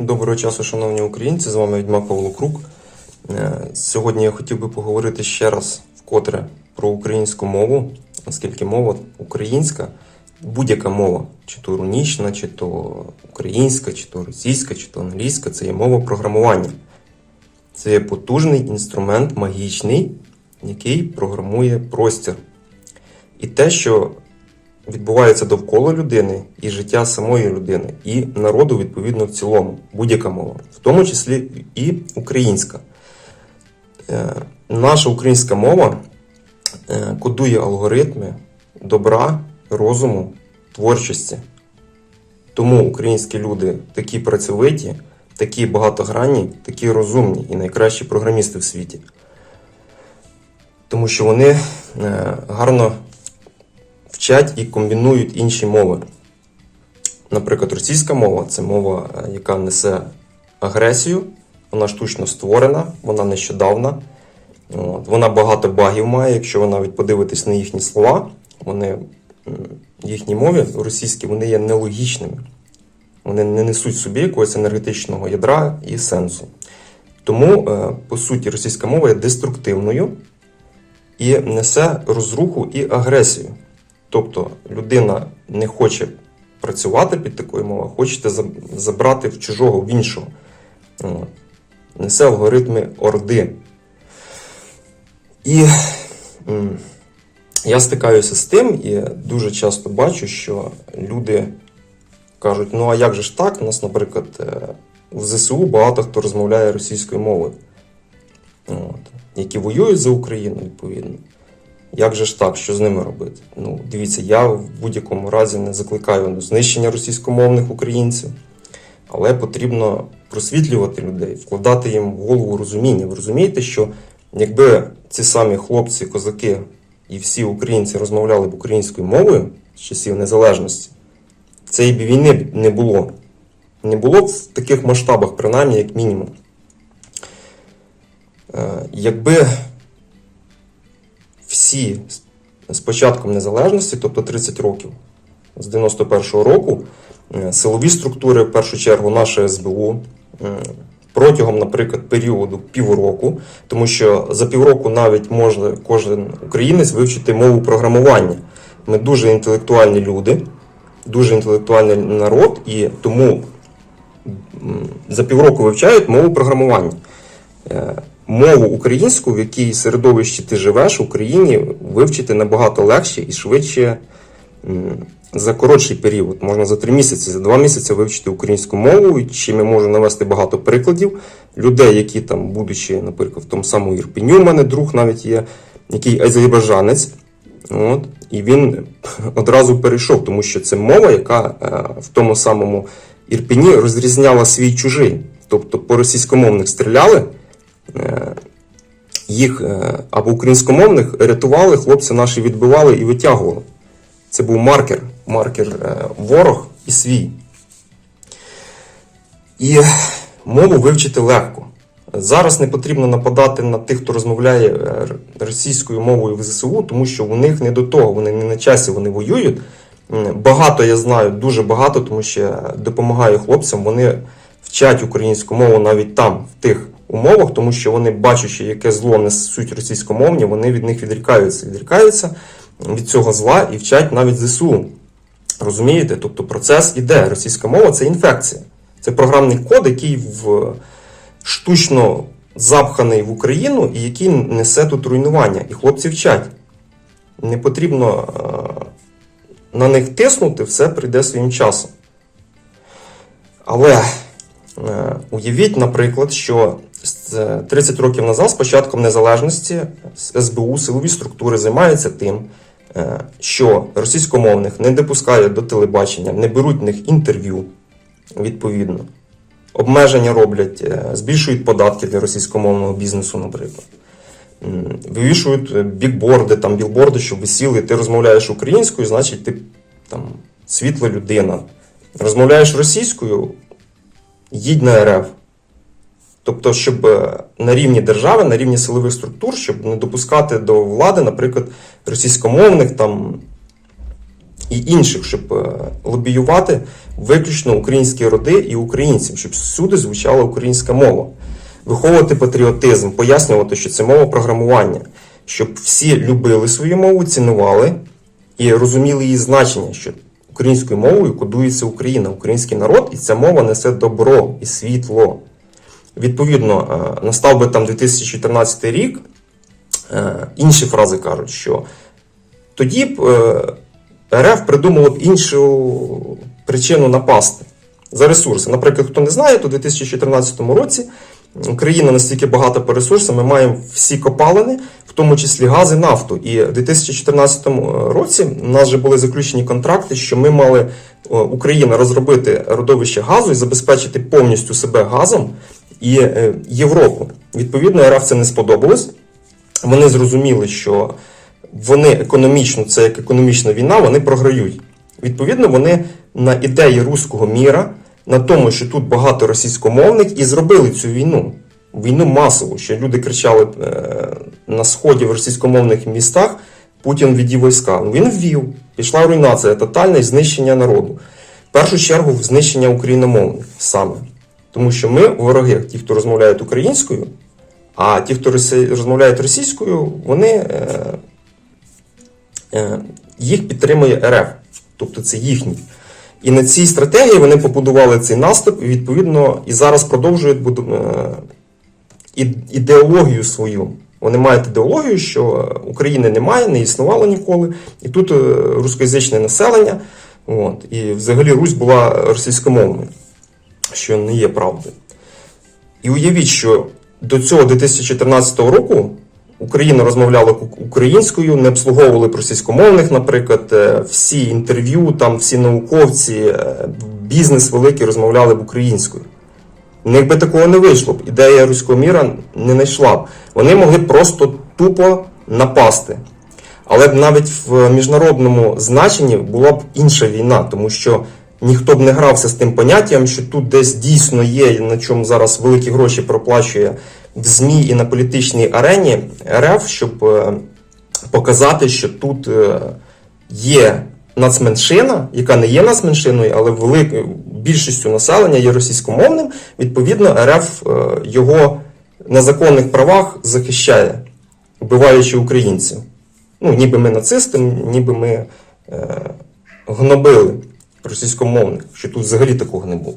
Доброго часу, шановні українці, з вами Відьмак Павло Крук. Е, Сьогодні я хотів би поговорити ще раз вкотре про українську мову, оскільки мова українська, будь-яка мова, чи то рунічна, чи то українська, чи то російська, чи то англійська, це є мова програмування. Це є потужний інструмент магічний, який програмує простір. І те, що відбувається довкола людини і життя самої людини, і народу, відповідно, в цілому, будь-яка мова, в тому числі і українська. Е, Наша українська мова е, кодує алгоритми добра, розуму, творчості. Тому українські люди такі працьовиті, такі багатогранні, такі розумні і найкращі програмісти в світі. Тому що вони е, гарно вчать і комбінують інші мови. Наприклад, російська мова це мова, е, яка несе агресію, вона штучно створена, вона нещодавна. От. Вона багато багів має, якщо ви навіть подивитесь на їхні слова, вони в їхній російські вони є нелогічними. Вони не несуть собі якогось енергетичного ядра і сенсу. Тому, е, по суті, російська мова є деструктивною і несе розруху і агресію. Тобто людина не хоче працювати під такою мовою, хочете забрати в чужого, в іншого. Несе алгоритми орди. І я стикаюся з тим і дуже часто бачу, що люди кажуть: ну а як же ж так? У нас, наприклад, е, в ЗСУ багато хто розмовляє російською мовою, от, які воюють за Україну, відповідно. Як же ж так, що з ними робити? Ну, дивіться, я в будь-якому разі не закликаю до знищення російськомовних українців, але потрібно просвітлювати людей, вкладати їм в голову розуміння. Ви розумієте, що якби ці самі хлопці, козаки і всі українці розмовляли б українською мовою з часів незалежності, цієї б війни не було. Не було б в таких масштабах, принаймні, як мінімум. Е, Якби всі з- початком незалежності, тобто 30 років, з 91-го року, е, силові структури, в першу чергу, наше СБУ, е, протягом, наприклад, періоду півроку, тому що за півроку навіть може кожен українець вивчити мову програмування. Ми дуже інтелектуальні люди, дуже інтелектуальний народ, і тому за півроку вивчають мову програмування. Мову українську, в якій середовищі ти живеш в Україні, вивчити набагато легше і швидше за коротший період. Можна за три місяці, за два місяці вивчити українську мову, чим я можу навести багато прикладів людей, які там, будучи, наприклад, в тому самому Ірпеню, у мене друг навіть є, який азербайджанець. От, і він одразу перейшов, тому що це мова, яка е, в тому самому Ірпені розрізняла свій чужий. Тобто по російськомовних стріляли, їх е, або українськомовних рятували, хлопці наші відбивали і витягували. Це був маркер, маркер е, ворог і свій. І мову вивчити легко. Зараз не потрібно нападати на тих, хто розмовляє е, російською мовою в ЗСУ, тому що у них не до того, вони не на часі, вони воюють. Багато я знаю, дуже багато, тому що допомагаю хлопцям. Вони вчать українську мову навіть там, в тих умовах, тому що вони, бачачи, яке зло несуть російськомовні, вони від них відрікаються. Відрікаються від цього зла і вчать навіть ЗСУ. Розумієте? Тобто процес іде. Російська мова це інфекція. Це програмний код, який в штучно запханий в Україну і який несе тут руйнування. І хлопці вчать. Не потрібно е, на них тиснути, все прийде своїм часом. Але е, уявіть, наприклад, що 30 років назад, з початком незалежності, СБУ силові структури займаються тим, е, що російськомовних не допускають до телебачення, не беруть в них інтерв'ю відповідно. Обмеження роблять, е, збільшують податки для російськомовного бізнесу, наприклад. Вивішують е, бікборди, там білборди, щоб висіли. Ти розмовляєш українською, значить ти там світла людина. Розмовляєш російською, їдь на РФ. Тобто, щоб е, на рівні держави, на рівні силових структур, щоб не допускати до влади, наприклад, російськомовних там і інших, щоб е, лобіювати виключно українські роди і українців, щоб всюди звучала українська мова, виховувати патріотизм, пояснювати, що це мова програмування, щоб всі любили свою мову, цінували і розуміли її значення, що українською мовою кодується Україна, український народ, і ця мова несе добро і світло. Відповідно, е, настав би там 2014 рік. Е, Інші фрази кажуть, що тоді б е, РФ придумало б іншу причину напасти за ресурси. Наприклад, хто не знає, то у 2014 році Україна настільки багата по ресурсам, ми маємо всі копалини, в тому числі газ і нафту. І в 2014 році у нас вже були заключені контракти, що ми мали Україна розробити родовище газу і забезпечити повністю себе газом і е, Європу. Відповідно, РФ це не сподобалось. Вони зрозуміли, що вони економічно, це як економічна війна, вони програють. Відповідно, вони на ідеї руського міра, на тому, що тут багато російськомовних, і зробили цю війну. Війну масову, що люди кричали е, на сході в російськомовних містах Путін відвів війська. Він ввів. Пішла руйнація, тотальне знищення народу. В першу чергу знищення україномовних саме. Тому що ми вороги, ті, хто розмовляють українською, а ті, хто розмовляють російською, вони е, е, їх підтримує РФ, тобто це їхні. І на цій стратегії вони побудували цей наступ, і відповідно і зараз продовжують е, ідеологію свою. Вони мають ідеологію, що України немає, не існувало ніколи, і тут рускоязичне населення. От, і взагалі Русь була російськомовною, що не є правдою. І уявіть, що до цього 2014 року Україна розмовляла українською, не обслуговували російськомовних, наприклад, е, всі інтерв'ю, там всі науковці, е, бізнес великий розмовляли б українською. В них би такого не вийшло б. Ідея руського міра не знайшла б. Вони могли просто тупо напасти. Але б навіть в міжнародному значенні була б інша війна, тому що ніхто б не грався з тим поняттям, що тут десь дійсно є, на чому зараз великі гроші проплачує в ЗМІ і на політичній арені РФ, щоб е, показати, що тут е, є нацменшина, яка не є нацменшиною, але великою більшістю населення є російськомовним. Відповідно, РФ е, його на законних правах захищає, вбиваючи українців. Ну, ніби ми нацисти, ніби ми е, гнобили російськомовних, що тут взагалі такого не було.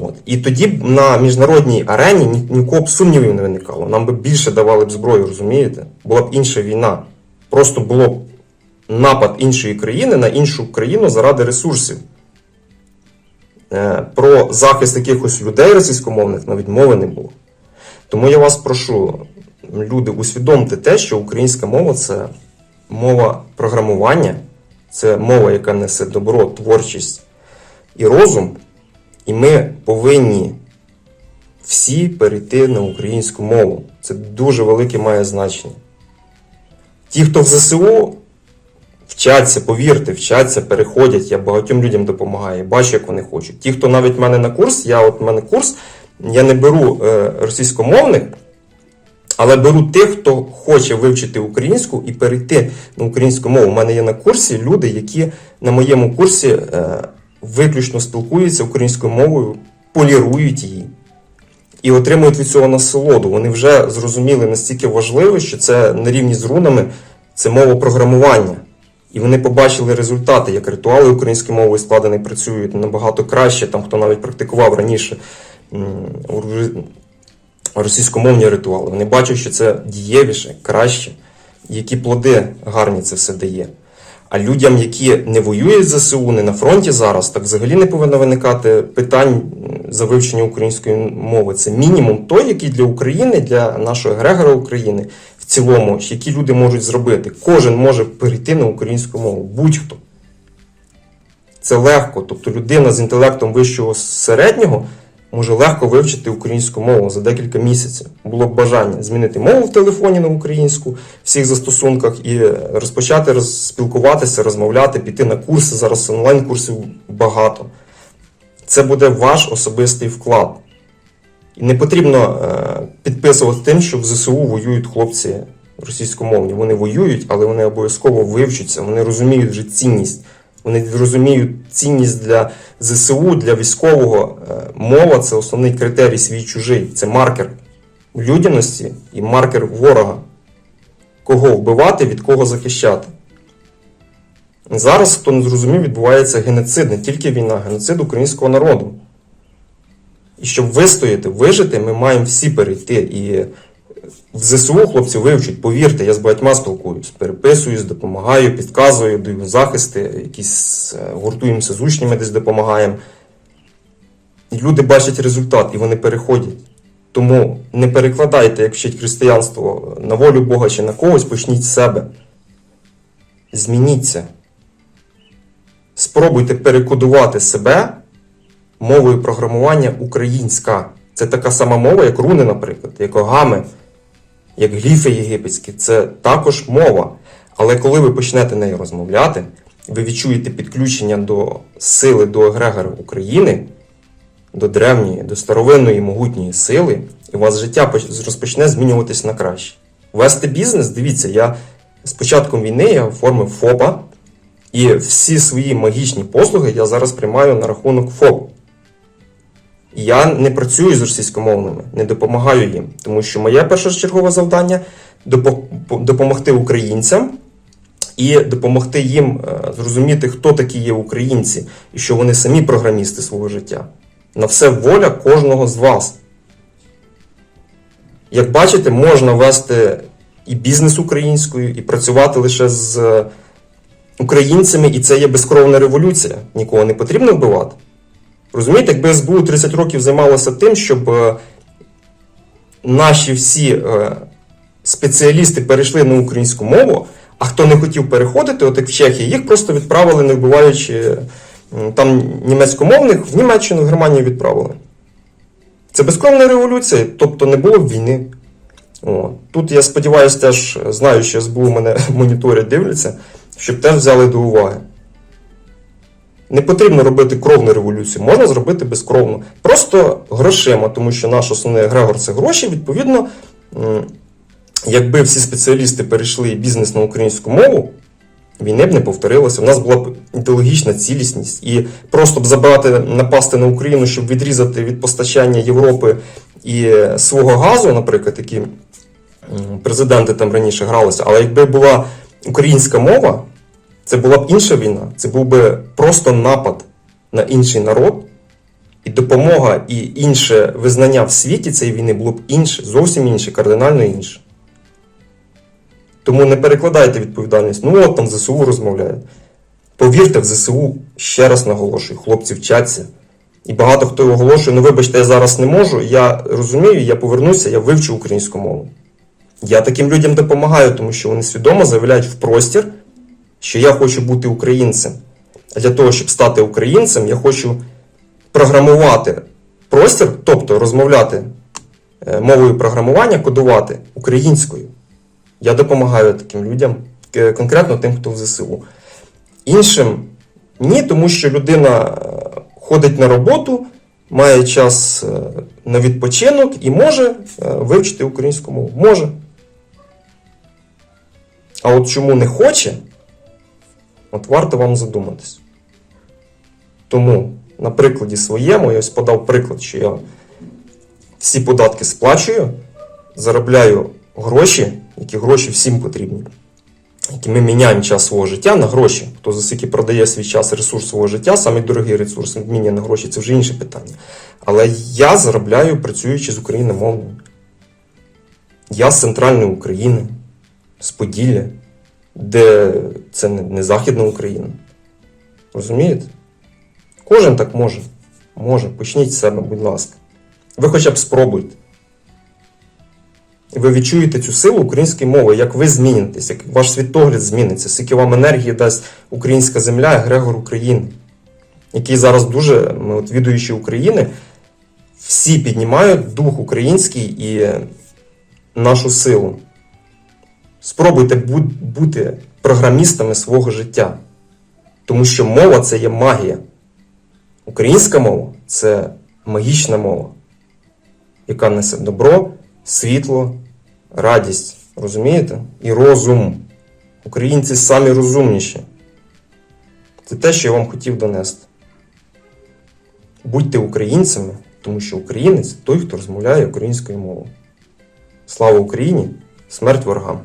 От. І тоді б на міжнародній арені ні, нікого б сумнівів не виникало. Нам би більше давали б зброю, розумієте? Була б інша війна. Просто було б напад іншої країни на іншу країну заради ресурсів. Е, Про захист якихось людей російськомовних навіть мови не було. Тому я вас прошу, люди, усвідомте те, що українська мова це мова програмування, це мова, яка несе добро, творчість і розум. І ми повинні всі перейти на українську мову. Це дуже велике має значення. Ті, хто в ЗСУ вчаться, повірте, вчаться, переходять. Я багатьом людям допомагаю, бачу, як вони хочуть. Ті, хто навіть в мене на курс, я от в мене курс, я не беру е, російськомовних, але беру тих, хто хоче вивчити українську і перейти на українську мову. У мене є на курсі люди, які на моєму курсі е, виключно спілкуються українською мовою, полірують її і отримують від цього насолоду. Вони вже зрозуміли настільки важливо, що це на рівні з рунами, це мова програмування. І вони побачили результати, як ритуали української мови складені працюють набагато краще, там хто навіть практикував раніше російськомовні ритуали. Вони бачать, що це дієвіше, краще, які плоди гарні це все дає. А людям, які не воюють з ЗСУ, не на фронті зараз, так взагалі не повинно виникати питань за вивчення української мови. Це мінімум той, який для України, для нашого егрегора України в цілому, які люди можуть зробити. Кожен може перейти на українську мову, будь-хто. Це легко. Тобто людина з інтелектом вищого середнього може легко вивчити українську мову за декілька місяців. Було б бажання змінити мову в телефоні на українську в всіх застосунках і розпочати роз- спілкуватися, розмовляти, піти на курси. Зараз онлайн-курсів багато. Це буде ваш особистий вклад. І не потрібно е, підписувати тим, що в ЗСУ воюють хлопці російськомовні. Вони воюють, але вони обов'язково вивчаться, вони розуміють вже цінність Вони розуміють цінність для ЗСУ, для військового. Е, Мова це основний критерій свій чужий. Це маркер людяності і маркер ворога. Кого вбивати, від кого захищати. Зараз, хто не зрозумів, відбувається геноцид, не тільки війна, геноцид українського народу. І щоб вистояти, вижити, ми маємо всі перейти. І в ЗСУ хлопці вивчать, повірте, я з багатьма спілкуюсь, переписуюсь, допомагаю, підказую, даю захисти, якісь е, гуртуємося з учнями, десь допомагаємо. Люди бачать результат, і вони переходять. Тому не перекладайте, як вчить християнство, на волю Бога чи на когось, почніть з себе. Змініться. Спробуйте перекодувати себе мовою програмування українська. Це така сама мова, як руни, наприклад, як огами, як гліфи єгипетські. Це також мова. Але коли ви почнете нею розмовляти, ви відчуєте підключення до сили, до егрегора України, до древньої, до старовинної могутньої сили, і у вас життя розпочне змінюватись на краще. Вести бізнес, дивіться, я з початком війни я оформив ФОПа, і всі свої магічні послуги я зараз приймаю на рахунок ФОП. Я не працюю з російськомовними, не допомагаю їм, тому що моє першочергове завдання допомогти українцям і допомогти їм е, зрозуміти, хто такі є українці, і що вони самі програмісти свого життя. На все воля кожного з вас. Як бачите, можна вести і бізнес українською, і працювати лише з е, українцями, і це є безкровна революція. Нікого не потрібно вбивати. Розумієте, якби СБУ 30 років займалося тим, щоб е, наші всі е, спеціалісти перейшли на українську мову, а хто не хотів переходити, от як в Чехії, їх просто відправили, не вбиваючи там німецькомовних, в Німеччину, в Германію відправили. Це безкровна революція, тобто не було б війни. О. Тут я сподіваюся, теж знаю, що СБУ мене моніторять, дивляться, щоб теж взяли до уваги. Не потрібно робити кровну революцію, можна зробити безкровну. Просто грошима, тому що наш основний егрегор це гроші. Відповідно, якби всі спеціалісти перейшли бізнес на українську мову, війни б не повторилося. У нас була б ідеологічна цілісність. І просто б забрати, напасти на Україну, щоб відрізати від постачання Європи і свого газу, наприклад, які президенти там раніше гралися. Але якби була українська мова, це була б інша війна, це був би просто напад на інший народ, і допомога і інше визнання в світі цієї війни було б інше, зовсім інше, кардинально інше. Тому не перекладайте відповідальність. Ну от там ЗСУ розмовляють. Повірте в ЗСУ, ще раз наголошую, хлопці вчаться. І багато хто оголошує, ну вибачте, я зараз не можу. Я розумію, я повернуся, я вивчу українську мову. Я таким людям допомагаю, тому що вони свідомо заявляють в простір, що я хочу бути українцем. А для того, щоб стати українцем, я хочу програмувати простір, тобто розмовляти е, мовою програмування, кодувати українською. Я допомагаю таким людям, е, конкретно тим, хто в ЗСУ. Іншим ні, тому що людина е, ходить на роботу, має час на відпочинок і може вивчити українську мову. Може. А от чому не хоче, от варто вам задуматись. Тому на прикладі своєму я ось подав приклад, що я всі податки сплачую, заробляю гроші, які гроші всім потрібні. Які ми міняємо час свого життя на гроші. Хто за скільки продає свій час, ресурс свого життя, самий дорогий ресурс, міняє на гроші, це вже інше питання. Але я заробляю, працюючи з україномовною. Я з центральної України, з Поділля, де це не, Західна Україна. Розумієте? Кожен так може. Може, почніть з себе, будь ласка. Ви хоча б спробуйте. І ви відчуєте цю силу української мови, як ви змінитесь, як ваш світогляд зміниться, скільки вам енергії дасть українська земля, Грегор України, який зараз дуже, ми от відуючи України, всі піднімають дух український і нашу силу. Спробуйте бути програмістами свого життя. Тому що мова це є магія. Українська мова це магічна мова, яка несе добро, світло, радість. Розумієте? І розум. Українці самі розумніші. Це те, що я вам хотів донести. Будьте українцями, тому що українець той, хто розмовляє українською мовою. Слава Україні! Смерть ворогам!